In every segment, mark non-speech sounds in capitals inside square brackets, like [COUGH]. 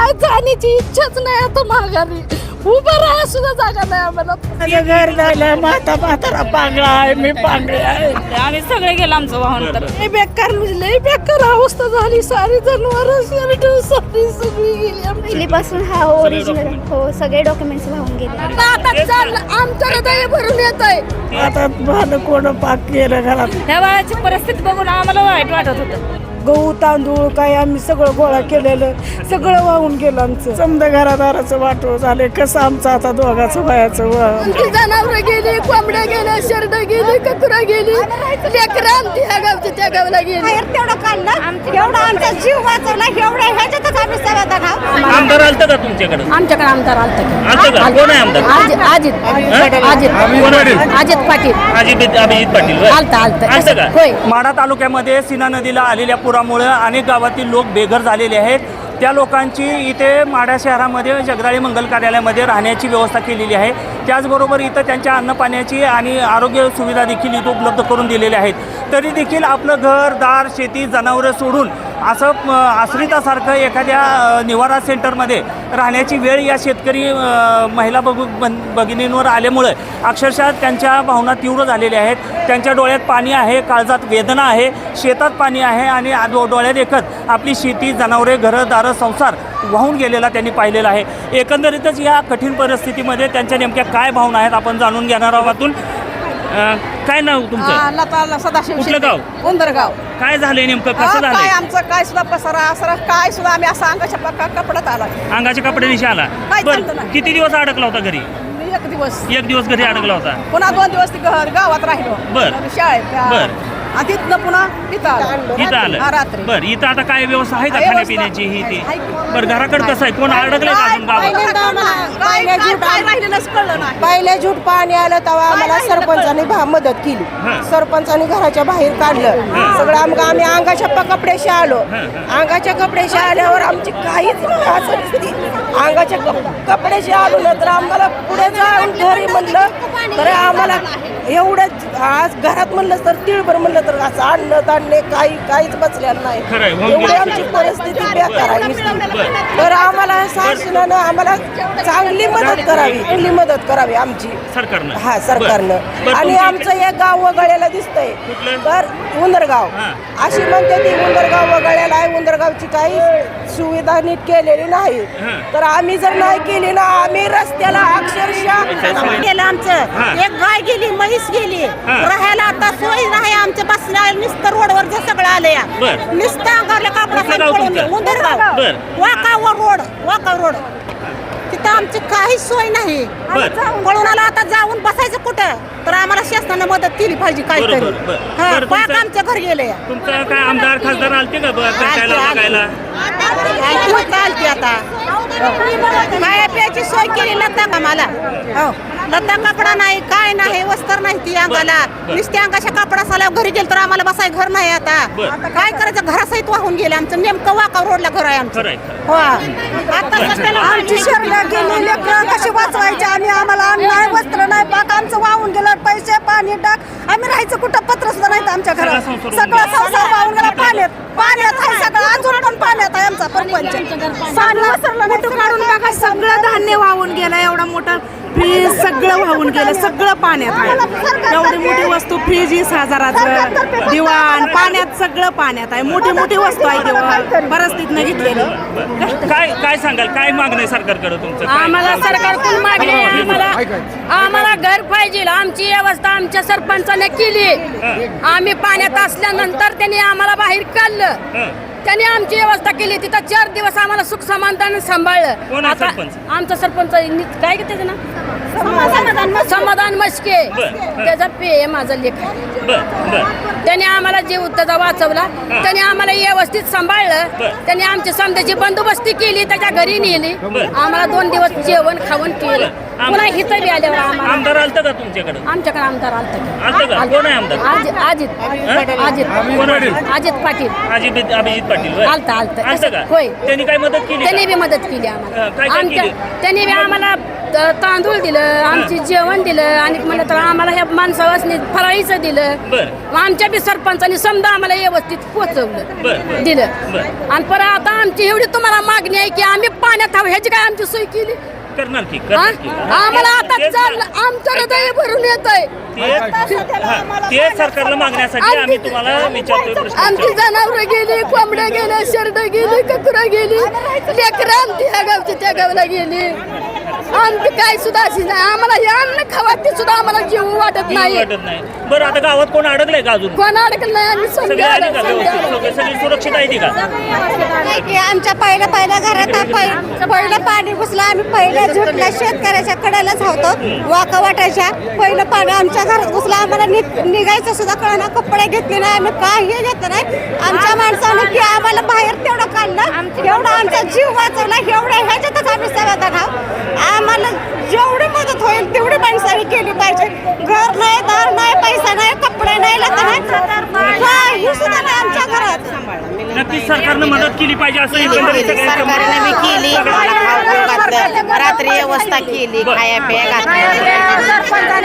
काय जाण्याची इच्छाच नाही आता माघारी. उभं राहा सुद्धा जागा नाही आम्हाला. माझं घर झालं माता म्हातारा पांगळा आहे मी पांगळे आहे. आम्ही सगळे गेलो आमचं वाहन तर. लय बेकार म्हणजे लय बेकार अवस्था झाली. सारी जनावर सारी सगळी गेली आमची. पहिलीपासून हा ओरिजिनल हो सगळे डॉक्युमेंट्स वाहून गेले. आता आता चाललं आमच्या हृदय भरून येत आहे आता भालं कोण पाक केलं घरात? ह्या बाळाची परिस्थिती बघून आम्हाला वाईट वाटत होतं. गहू तांदूळ काय आम्ही सगळं गोळा केलेलं सगळं वाहून गेलं आमचं. समजा घरादाराचं वाटो झाले कसं आमचं आता दोघाचं वयाचं व जनावर गेली कोंबड्या गेल्या शेरड गेली ककुरा गेली लेकरं आमची ह्या गावची त्या गावला गेली. तेवढं काढलं एवढा आमचा जीव वाचवला एवढा ह्याच्यातच आम्ही समाधान आहोत. आमदार आलतं का तुमच्याकडे? आमच्याकडे आमदार आलता आलतं का? कोण आहे आमदार? अजित अजित कोण? अजित पाटील. अजित अभिजित पाटील होय? आलता आलता. आलतं का? होय. माढा तालुक्यामध्ये सीना नदीला आलेल्या पुरामुळे अनेक गावातील लोक बेघर झालेले आहेत. त्या लोकांची इथे माढा शहरामध्ये जगदाळी मंगल कार्यालयामध्ये राहण्याची व्यवस्था केलेली आहे. त्याचबरोबर इथं त्यांच्या अन्नपाण्याची आणि आरोग्य सुविधा देखील इथं उपलब्ध करून दिलेल्या आहेत. तरी देखील आपलं घर दार शेती जनावरं सोडून असं आश्रितासारखं एखाद्या निवारा सेंटरमध्ये राहण्याची वेळ या शेतकरी महिला बघू बन भगिनींवर आल्यामुळे अक्षरशः त्यांच्या भावना तीव्र झालेल्या आहेत. त्यांच्या डोळ्यात पाणी आहे काळजात वेदना आहे शेतात पाणी आहे आणि डो- डोळ्यात एकत आपली शेती जनावरे घरं दारं संसार वाहून गेलेला त्यांनी पाहिलेला आहे. एकंदरीतच या कठीण परिस्थितीमध्ये त्यांच्या नेमक्या काय भावना आहेत आपण जाणून घेणार आहोत. काय नाव तुमचं? लता सदाशिव कुठलं गाव? उंदरगाव. काय झालंय नेमकं? कसं काय झालंय? आमचं? काय सुद्धा पसारा असरा काय सुद्धा आम्ही असं अंगाच्या पक्का कपड्यात आला अंगाचे कपडे दिशा आला. काय बर चालतं नाही. किती दिवस अडकला होता घरी? एक दिवस. एक दिवस घरी अडकला होता. पुन्हा दोन दिवस ती घ- गावात राहिलो. बर. शाळेत त्या- बर. आणि तिथनं पुन्हा इथं आलो. इथं हा, आलं. रात्री. बर इथं आता काय व्यवस्था आहे का आहे खाण्यापिण्याची ही ती? बर घराकडे कसं आहे? कोण अडकलं का अजून गावात काय- काय- काय राहिलेलंच कळलं नाही. पहिल्या झूट पाणी आलं तेव्हा आम्हाला सरपंचाने भा- मदत केली. हं. सरपंचाने घराच्या बाहेर काढलं. सगळं आम- आम्ही अंगाच्या प- कपड्याशी आलो. अंगाच्या कपड्याशी आल्यावर आमची काहीच नाही असं अंगाच्या कप- कपड्याशी आलो ना तर आम्हाला पुढे जाऊन घरी म्हणलं तर आम्हाला एवढं आज घरात म्हणलं तर तिळभर म्हणलं तर असं अन्न धान्य काही काहीच आहे, नाही एवढी आमची. परिस्थिती बेकार आहे. तर आम्हाला शासनानं आम्हाला चांगली मदत करावी चांगली मदत करावी आमची सरकारनं हा सरकारनं आणि आमचं एक गाव वगळ्याला दिसतंय? तर उंदरगाव हा. अशी म्हणते ती उंदरगाव वगळ्याला आहे उंदरगावची काही सुविधा नीट केलेली नाही हा. तर आम्ही जर नाही केली ना आम्ही रस्त्याला अक्षरशः गेलं आमचं. एक गाय गेली म्हैस गेली. राहायला आता सोय नाही आमचं बसण्या नुसतं रोडवर जे सगळं आलं या बर. नुसतं अंगावल्या कापडा? उंदरगाव. बर. वाकावर रोड वाकाव रोड. तिथं आमची काहीच सोय नाही. आला आता जाऊन बसायचं कुठं? तर आम्हाला शासनानं मदत केली पाहिजे काहीतरी. हा पाक तुमचं- आमचं घर गेले. तुमचं काय आमदार खासदार आलते का बघायला चालते आता. काय प्यायची सोय केली लता आम्हाला हो. लता कपडा नाही काय नाही वस्त्र नाही ती अंगाला. बर. नुसत्या अंगाच्या कपडा साला घरी गेल तर आम्हाला बसाय घर नाही आता. काय करायचं? घरासहित वाहून गेले आमचं. नेमकं वाका रोडला घर आहे आमचं. हो. आता सध्याला आमची शरीर गेली लेकरं कशी वाचवायची? आम्ही आम्हाला अन्न नाही वस्त्र नाही पाक आमचं वाहून गेलं पैसे पाणी टाक आम्ही राहायचं कुठं? पत्र सुद्धा नाही आमच्या घरात. सगळा संसार वाहून गेला. पाण्यात पाण्यात आहे सगळं अजून पण पाण्यात आहे आमचा परपंच पाणी वसरलं नाही काढून बघा सगळं धान्य वाहून गेलं एवढा मोठा फ्रीज सगळं वाहून गेलं सगळं पाण्यात आहे. एवढी मोठी वस्तू फ्रीज वीस हजाराचं दिवाण पाण्यात सगळं पाण्यात आहे. मोठी मोठी वस्तू आहे तेव्हा परिस्थितीनं घेतलेली. काय काय सांगाल? काय मागणं आहे सरकारकडे तुमचं? काय? आम्हाला सरकारकडून मागणी आहे. आम्हाला आम्हाला घर पाहिजे. आमची व्यवस्था आमच्या सरपंचाने केली. आम्ही पाण्यात असल्यानंतर त्यांनी आम्हाला बाहेर काढलं. त्यांनी आमची व्यवस्था केली तिथं चार दिवस आम्हाला सुख समाधान कोण सांभाळलं आहे आता सरपंच? आमचा सरपंच नि- काय की त्याचं ना समाधान मस्के. बरं. त्याचा पे आहे माझा लेख आहे. बर बर. त्याने आम्हाला जीव त्याचा वाचवला त्याने आम्हाला व्यवस्थित सांभाळलं. त्याने आमच्या समजाची बंदोबस्ती केली त्याच्या घरी नेली. आम्हाला दोन दिवस जेवण खावण केलं. पुन्हा हिथं बी आल्यावर आम्हाला. आमदार आलतं का तुमच्याकडे? आमच्याकडे आमदार आलता का. कोण आहे आमदार? अजित. अजित. पाटील. अजित अभिजित पाटील? आलता आलता. होय. त्यांनी काय मदत केली त्यांनी? बी मदत केली आम्हाला. आमच्या? त्यांनी बी आम्हाला त- तांदूळ दिलं आमची जेवण दिलं आणि म्हणलं तर आम्हाला ह्या माणसावासनी फराळीचं दिलं बरं. मग आमच्या बी सरपंचानी समजा आम्हाला व्यवस्थित बरं, पोचवलं बरं. दिलं बरं. आणि परत आता आमची एवढी तुम्हाला मागणी आहे की आम्ही पाण्यात हवं ह्याची काय आमची सोय केली करणार की हा? करणार की आम्हाला आता तेच- चाललं आमचं हृदय भरून येत आहे तेच हा, तेच सरकारला मागण्यासाठी आम्ही तुम्हाला विचारतोय प्रश्न आमची. जनावर गेली कोंबड्या गेल्या शेरड गेली ककुरा गेली लेकरं आमची ह्या गावची त्या गावला गेली आमची काय सुद्धा आम्हाला हे अन्न खावा ते सुद्धा आम्हाला जीव वाटत जीव नाही. वाटत नाही. बरं आता गावात कोण अडकलंय का अजून? कोण अडकलं नाही आम्ही सगळे समजा आले का व्यवस्थित? सगळे- सगळी सुरक्षित आहे ती का? नाही की आमच्या पहिल्या पहिल्या घरात हा पहि- पहिलं पाणी घुसलं आम्ही पहिल्या झुटल्या शेतकऱ्याच्या कडेला धावतो वाका वाटायच्या. पहिलं पाणी आमच्या घरात घुसलं आम्हाला नि- निघायचं सुद्धा कळना कपडे घेतले नाही आम्ही काही घेतलं नाही. आमच्या माणसानं की आम्हाला बाहेर तेवढं काढलं एवढा आमचा जीव वाचवला एवढं ह्याच्यातच आम्ही समाधान आहोत आम्हाला जेवढी मदत होईल तेवढी माणसाने केली पाहिजे. घर नाही दार नाही पैसा नाही कपडे नाही लग्न नाही. काही सुद्धा नाही आमच्या घरात. नक्कीच सरकारनं मदत केली पाहिजे असं एकंदरीत सगळ्यांचं मत. सरकारने बी केली. घातलं रात्री व्यवस्था केली खाया पिया घातलं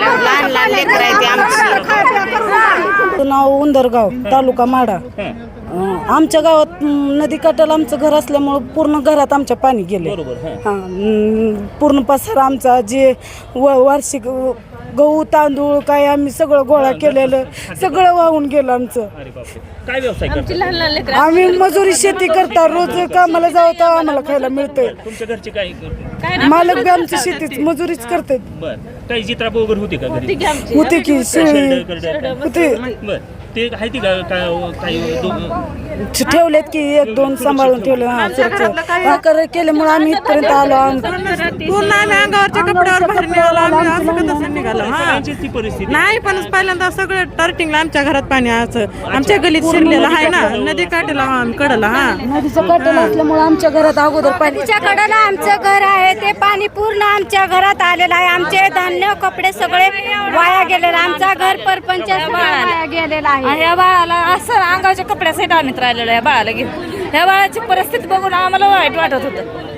लहान लहान लेकर आहे ते आमची. नाव उंदरगाव तालुका माडा अं, आमच्या गावात अं, नदीकाठाला आमचं घर असल्यामुळं पूर्ण घरात आमच्या पाणी गेले. बरोबर हां. हा पूर्ण पसारा आमचा जे व वार्षिक अं, गहू तांदूळ काय आम्ही सगळं गोळा केलेलं. सगळं वाहून गेलं आमचं. अरे बापरे. काय व्यवसाय करता आम्ही मजुरी शेती करता रोज कामाला जाऊ तर आम्हाला खायला मिळतंय. तुमच्या घरचे काय करतात? मालक बी आमची शेतीच मजुरीच करते बर काही चित्रा वगैरे होती का घरी? होते की शेळी. शेरडं, करडं? होते. बर ते आहे ती का काय काही दोघं- ठेवलेत की एक दोन सांभाळून ठेवले. हा केल्यामुळे आम्ही इथपर्यंत आलो. पूर्ण आम्ही अंगावरच्या कपड्यावर बाहेर निघालो. आम्ही असं का तसं निघालो? हा. सगळ्यांचीच ती परिस्थिती. नाही पण पहिल्यांदा सगळं टर्टिंगला आमच्या घरात पाणी असं आमच्या गलीत शिरलेलं आहे ना. नदी काठीला कडला हा. नदीचं काठलं असल्यामुळे आमच्या घरात अगोदर पाणी कडेला आमचं घर आहे. ते पाणी पूर्ण आमच्या घरात आलेलं आहे. आमचे धान्य कपडे सगळे वाया गेलेले आमचा घर परपंच वाया गेलेला आहे. ह्या बाळाला असं अंगाच्या कपड्यासाठी आम्ही राहिलेलो या बाळाला घेऊन. ह्या बाळाची परिस्थिती बघून आम्हाला वाईट वाटत होतं.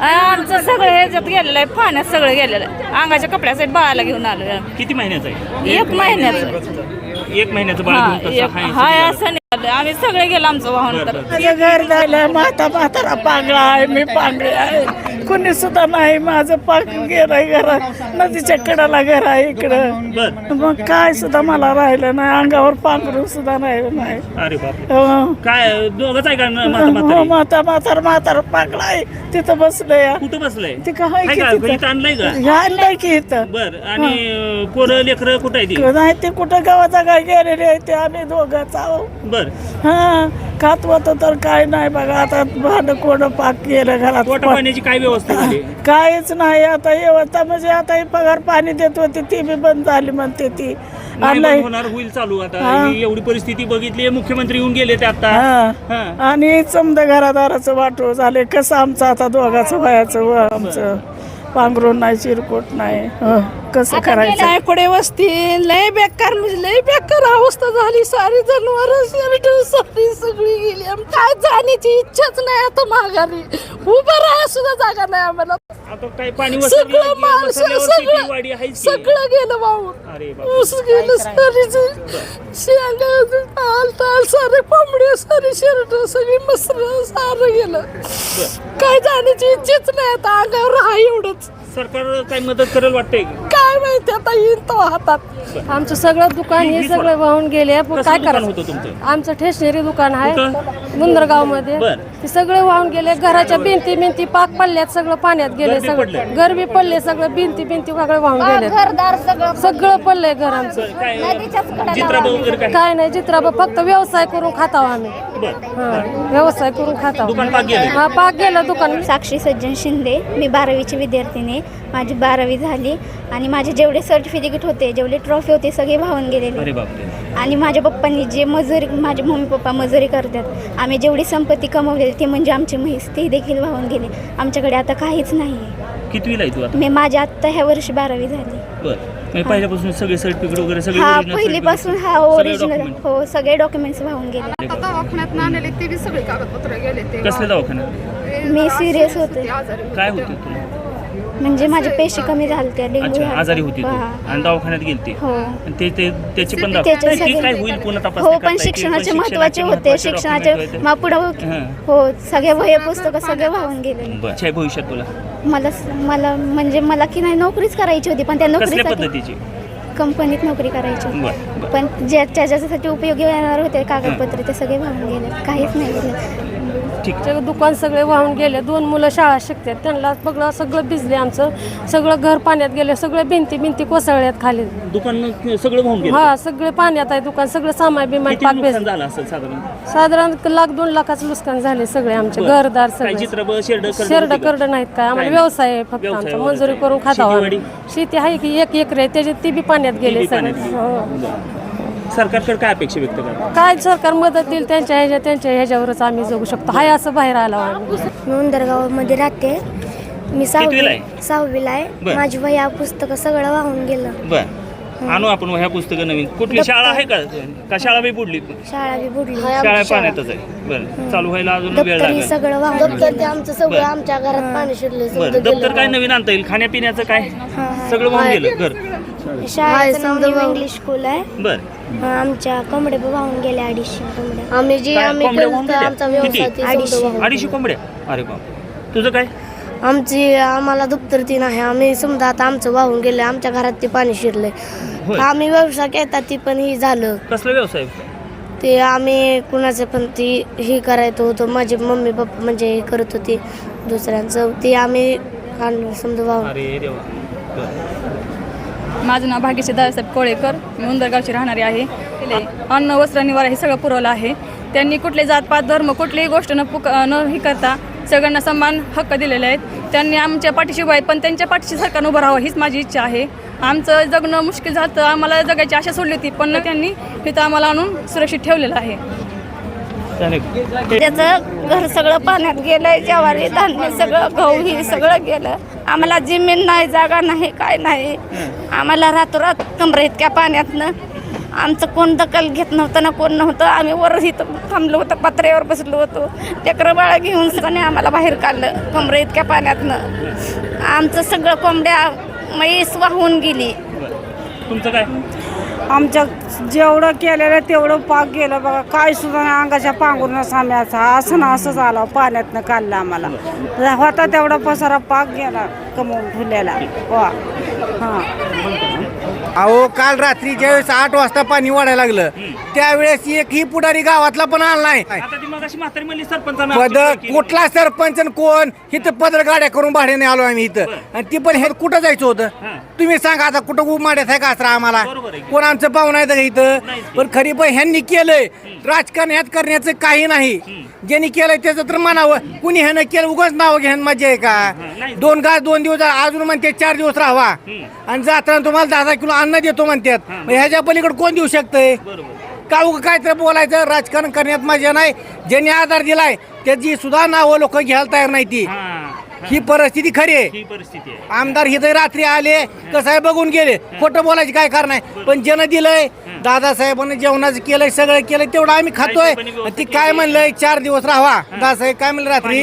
आमचं सगळं ह्याच्यात गेलेलं आहे पाण्यात सगळं गेलेलं आहे. अंगाच्या कपड्यासाठी बाळाला घेऊन आलो. किती महिन्याचं आहे? एक महिन्याचं. एक महिन्याचं बाळ हा हाय असं आम्ही सगळे गेलो आमचं वाहन तर. घर झालं माता म्हातारा पांगळा आहे मी पांगळे आहे. कोणी सुद्धा नाही माझं पांग गेलंय घरात. नदीच्या कडाला घर आहे इकडं. बर मग काय सुद्धा मला राहिलं नाही अंगावर पांघरून सुद्धा राहिलं नाही. अरे बाप. हो. काय दोघंच आहे का न- माता हो, म्हातारी? माता म्हातार म्हातार पांगळा आहे. तिथं बसलंय. कुठं बसलंय? ते काय आहे का? की? इथं आणलंय का? तिथं आणलंय की इथं. बर आणि पोरं लेकरं कुठं आहे ती? नाही ते कुठं गावाचा काय गेलेले आहे ते आम्ही दोघंच आहो बर. हा खात होतं तर काय नाही बघा आता भांड कोण पाक केलं घरात. पोटा पाण्याची काय व्यवस्था झाली? [LAUGHS] काहीच नाही आता व्यवस्था म्हणजे आता ही पगार पाणी देत होती ती बी बंद झाली म्हणते ती. नाही आणि बंद होणार होईल चालू आता. हा. ही एवढी परिस्थिती बघितली मुख्यमंत्री येऊन गेले ते आता. हा. हा. आणि समजा घरादाराचं वाटो झाले कसं आमचं आता दोघाचं वयाचं व आमचं. पांघरून नाही चिरकोट नाही हं, कसं करायचं? पुढे वस्ती लय बेकार म्हणजे लय बेकार अवस्था झाली. सारी जनावर सारी सगळी गेली. आम- काय जाण्याची इच्छाच नाही आता माघारी. उभं राहा सुद्धा जागा नाही आम्हाला. आता काय पाणी वसरलं सगळं माणसं सगळं की. सगळं गेलं वाहून अरे ऊस गेलं सारी शेंगा ताल ताल सारे कोंबडे सारे शर्ट सगळी मसर सारं गेलं. काय जाण्याची इच्छाच नाही आता. अंगावर राहा एवढंच. सरकार काय मदत करेल वाटतंय काय माहिती आता येईल तो हातात. आमचं सगळं दुकान हे सगळं वाहून गेले पण काय दुकान होतं तुमचं? आमचं स्टेशनरी दुकान आहे? मुंदरगावमध्ये बर. ते सगळे वाहून गेले घराच्या भिंती भिंती पाक पडल्यात सगळं पाण्यात गेले सगळं. बी पडले सगळं भिंती भिंती सगळे वाहून गेले घरदार सगळं सगळं पडलंय घर आमचं. काय नदीच्याच कडेला चित्राबा वगैरे काय? काय नाही चित्राबा फक्त व्यवसाय करून खाताव आम्ही. बर हा व्यवसाय करून खाताव दुकान पाक गेले हा पाक गेलं दुकान. साक्षी सज्जन शिंदे मी बारावीची विद्यार्थिनी. माझी बारावी झाली आणि माझे जेवढे सर्टिफिकेट होते जेवढे ट्रॉफी होते सगळे वाहून गेलेले. आणि माझ्या पप्पांनी जे मजुरी माझे मम्मी पप्पा मजुरी करतात आम्ही जेवढी संपत्ती कमवलेली ती म्हणजे आमची म्हैस ती देखील वाहून गेली. आमच्याकडे आता काहीच नाही. आहे कितवीला आहे तू आता? मी माझ्या आत्ता ह्या वर्षी बारावी झाली. बर. म्हणजे पहिल्यापासून सगळे सर्टिफिकेट वगैरे सगळे हा पहिलीपासून हा ओरिजिनल. हो सगळे डॉक्युमेंट्स वाहून गेले. दवाखान्यात आणले ते बी सगळे कागदपत्र गेले ते कसले दवाखान्यात? मी सिरियस होते. काय होते तुला? म्हणजे माझे पेशी कमी झाले डेंग्यू अच्छा. आजारी होती तू. हा. आणि दवाखान्यात गेलती. हो. आणि ते ते त्याची पण त्याचे नाही, ठीक सगळे- काय होईल? पुन्हा तपासणी हो पण करता. शिक्षणाचे महत्त्वाचे होते. शिक्षणाचे document पुढं हां. हो सगळे वह्या पुस्तकं सगळे वाहून गेले बरं. भविष्यात तुला. मला मला म्हणजे मला की नाही नोकरीच करायची होती पण त्या कसल्या नोकरीसाठी पद्धतीची? कंपनीत नोकरी करायची होती. बरं बरं. पण ज्या ज्याच्यासाठी उपयोगी येणार होते कागदपत्र ते सगळे वाहून गेले काहीच नाही गेले ठीक ते दुकान सगळे वाहून गेले. दोन मुलं शाळा शिकतात. त्यांना बघलं सगळं भिजले आमचं. सगळं घर पाण्यात गेले. सगळे भिंती भिंती कोसळल्यात खाली. दुकान सगळं गेलं. हा सगळे पाण्यात आहे दुकान. सगळं सामान बिमान किती पाक नुकसान भिजलं झालं असेल साधारण? साधारण लाख दोन लाखाचं नुकसान झाले सगळे आमचे. बरं. घरदार काय सगळे. शेरड शेरड करड नाहीत काय? आम्हाला? व्यवसाय आहे फक्त व्यवसाय आमचा. वगैरे मंजुरी काय? करून शेतीवाडी? शेती आहे की एक एकर आहे त्याच्यात ती बी पाण्यात गेले सगळे. हो. सरकारकडे काय अपेक्षा व्यक्त करा काय सरकार मदत देईल त्यांच्या ह्याच्या त्यांच्या ह्याच्यावरच आम्ही जगू शकतो. हाय असं बाहेर आलो आम्ही मी उंदरगावमध्ये राहते. मी कितवीला आहे? सहावीला आहे. बरं. माझी वह्या पुस्तकं सगळं वाहून गेलं. बर. आणू आपण ह्या पुस्तकं नवीन. कुठली शाळा आहे का? का शाळा बी बुडली? शाळा बी बुडली. शाळा पाण्यातच आहे. बरं. चालू व्हायला अजून वेळ दप्तरी लागेल. सगळं वाहून दप्तर ते आमचं सगळं बरं. आमच्या घरात पाणी शिरले बरं. दप्तर काय नवीन आणता येईल? खाण्यापिण्याचं काय? सगळं वाहून गेलं. घर. शाळेचं नाव न्यू इंग्लिश स्कूल आहे. बर. आमच्या कोंबडे पण वाहून गेले अडीचशे कोंबड्या. आम्ही जे काय? आम्ही कोंबड्या वाहून केलं गेल्या? आमचा किती? व्यवसाय ते अडीचशे. समजा वाहून अडीचशे कोंबड्या? अरे बाप तुझं काय? आमची आम्हाला दप्तर ती नाही आम्ही समजा आता आमचं वाहून गेलं आमच्या घरात ते पाणी शिरले होय. आम्ही व्यवसाय केला ती पण ही झालं. कसला व्यवसाय? ते आम्ही कुणाचं पण ती हे करायचं होतं. माझे मम्मी पप्पा म्हणजे हे करत होते दुसऱ्यांचं. ते आम्ही आणलं समजा वाहून अरे देवा. बरं. माझं नाव भाग्यश्री दादासाहेब कोळेकर. मी उंदरगावची राहणारी आहे. अन्न वस्त्र निवारा हे सगळं पुरवलं आहे. त्यांनी कुठले जातपात धर्म कुठलीही गोष्ट न पुक न हे करता सगळ्यांना समान हक्क दिलेले आहेत. त्यांनी आमच्या पाठीशी उभं आहेत पण त्यांच्या पाठीशी सरकारनं उभं राहावं हीच माझी इच्छा आहे. आमचं जगणं मुश्किल झालं तर आम्हाला जगायची आशा सोडली होती पण त्यांनी तिथं आम्हाला आणून सुरक्षित ठेवलेलं आहे. त्याचं घर सगळं पाण्यात गेलंय ज्वारी धान्य सगळं गहू हे सगळं गेलं. आम्हाला जमीन नाही जागा नाही काय नाही. आम्हाला रातोरात कमरे इतक्या पाण्यातनं. आमचं कोण दखल घेत नव्हतं ना कोण नव्हतं. आम्ही वर इथं थांबलो होतो पत्र्यावर बसलो होतो. लेकरं बाळा घेऊन सगळ्यांनी आम्हाला बाहेर काढलं कमरे इतक्या पाण्यातनं. आमचं सगळं कोंबड्या म्हैस वाहून गेली. तुमचं काय? आमच्या जेवढं केलेलं तेवढं पाक गेलं बघा. काय सुद्धा नाही अंगाच्या पांघरून साम्याचा असं ना असंच आलं पाण्यातनं काढलं आम्हाला. होता तेवढा पसारा पाक गेला कमवून ठेवलेला. वा. हां. अहो काल रात्री ज्यावेळेस आठ वाजता पाणी वाढायला लागलं त्यावेळेस एकही पुढारी गावातला पण आला नाही. आता ती मग अशी म्हातारी म्हणली सरपंचानं पद आपली केली. कुठला सरपंच आणि कोण? इथं पदर गाड्या करून भाड्याने आलो आम्ही इथं. आणि ती पण हे कुठं जायचं होतं? हां. तुम्ही सांगा आता कुठं उभ माड्यात आहे का आसरा आम्हाला? बरोबर आहे की. कोण आमचं पाहुणा आहे का इथं? नाहीच की. पण खरी पण ह्यांनी केलंय. राजकारण ह्यात करण्याचं काही नाही. ज्यांनी केलंय त्याचं तर म्हणावं. कुणी ह्यानं केलं उगाच नाव घ्यान मजा आहे. का? दोन गास दोन दिवस अजून म्हणते चार दिवस राहावा. आणि जाताना तुम्हाला दहा दहा किलो अन्न देतो म्हणतात. ह्याच्या पलीकडे कोण देऊ शकतंय? का उगं काय तर बोलायचं? राजकारण करण्यात मजा नाही. ज्यांनी आधार दिलाय त्याची सुद्धा नावं लोक घ्यायला तयार नाही ती. हा ही. परिस्थिती खरी आहे. ही आमदार हिथं रात्री आले कसं आहे बघून गेले. खोटं बोलायची काय कारण आहे? पण ज्यानं दिलंय दादासाहेबांनी जेवणाचं केलंय सगळं केलंय तेवढं आम्ही खातोय. ती काय म्हणलंय चार दिवस राहा दादासाहेब काय म्हणलं रात्री.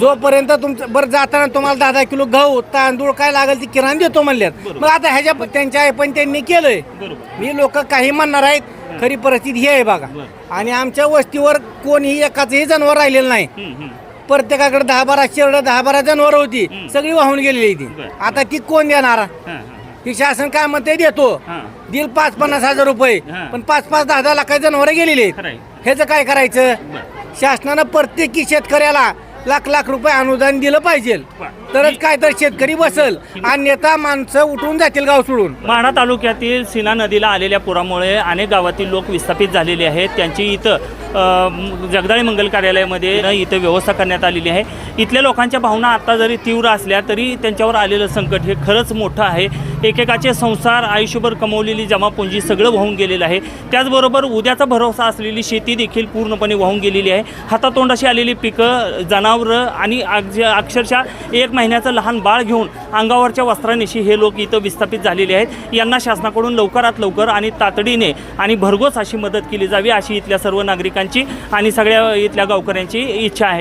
जोपर्यंत तुमचं बरं जाताना तुम्हाला दहा दहा किलो गहू तांदूळ काय लागेल ती किराणा देतो म्हणल्यात मग आता ह्याच्या त्यांच्या आई पण त्यांनी केलंय. मी लोक काही म्हणणार आहेत खरी परिस्थिती ही आहे बघा. आणि आमच्या वस्तीवर कोणीही एकाचंही जनावर राहिलेलं नाही. प्रत्येकाकडे दहा बारा शेरड दहा बारा जनावर होती. सगळी वाहून गेलेली ती. आता ती कोण देणार? हा, शासन काय म्हणते देतो हा. दिल पाच पन्नास हजार रुपये हा. पण पाच पाच दहा दहा लाख जनावर गेलेली खरं आहे. ह्याचं काय करायचं शासनानं प्रत्येकी शेतकऱ्याला लाख लाख रुपये अनुदान दिलं पाहिजे. तरच काय तर शेतकरी बसल. अन्यथा माणसं उठून जातील गाव सोडून. माढा तालुक्यातील सीना नदीला आलेल्या पुरामुळे अनेक गावातील लोक विस्थापित झालेले आहेत. त्यांची इथं जगदाळी मंगल कार्यालयामध्ये इथं व्यवस्था करण्यात आलेली आहे. इथल्या लोकांच्या भावना आता जरी तीव्र असल्या तरी त्यांच्यावर आलेलं संकट हे खरंच मोठं आहे. एकेकाचे संसार आयुष्यभर कमवलेली जमापुंजी सगळं वाहून गेलेलं आहे. त्याचबरोबर उद्याचा भरोसा असलेली शेती देखील पूर्णपणे वाहून गेलेली आहे. हातातोंडाशी आलेली पिकं जनावरं आणि अक्षरशः एक महिन्याचं लहान बाळ घेऊन अंगावरच्या वस्त्रानिशी हे लोक इथं विस्थापित झालेले आहेत. यांना शासनाकडून लवकरात लवकर आणि तातडीने आणि भरघोस अशी मदत केली जावी अशी इथल्या सर्व नागरिकांची आणि सगळ्या इथल्या गावकऱ्यांची इच्छा आहे.